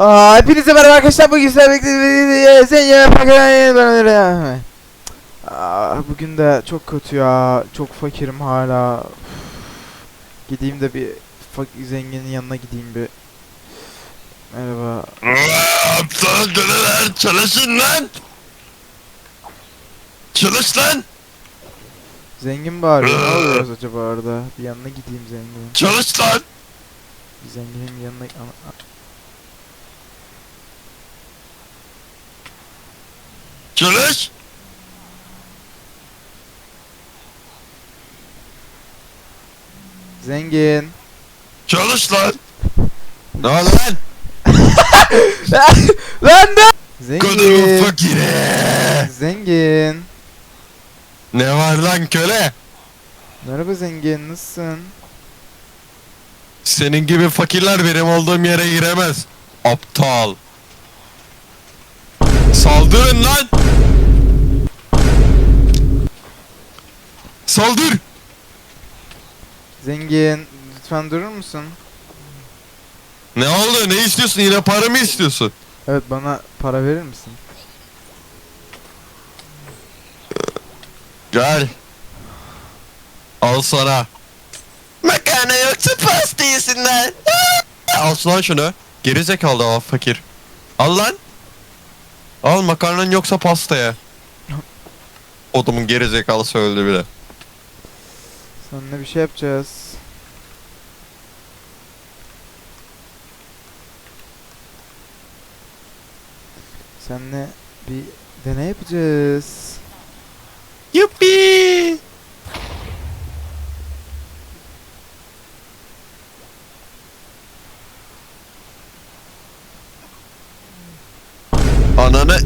Aa, hepinize merhaba arkadaşlar. Bugün sizlerle birlikte sen ya. Bugün de çok kötü ya. Çok fakirim hala. Gideyim de bir fak zenginin yanına gideyim bir. Merhaba. Aptal deliler çalışın lan! Çalış lan! zengin bağırıyor ne oluyoruz acaba orada bir yanına gideyim zengin Çalış lan! zenginin yanına Çalış! zengin Çalış lan! Ne var lan? lan da Kodumun zengin fakiri! zengin Ne var lan köle? merhaba zengin nasılsın Senin gibi fakirler benim olduğum yere giremez. Aptal. Saldırın lan! Saldır! Zengin, lütfen durur musun? Ne oldu? Ne istiyorsun? Yine para mı istiyorsun? Evet, bana para verir misin? Gel. Al sana. Makarna yoksa pasta yesin lan. Al lan şunu. Geri zekalı al fakir. Al lan. Al makarnan yoksa pastaya. Odumun geri zekalısı öldü bile. Seninle bir şey yapacağız. Seninle bir deney yapacağız. Yuppi. Ananı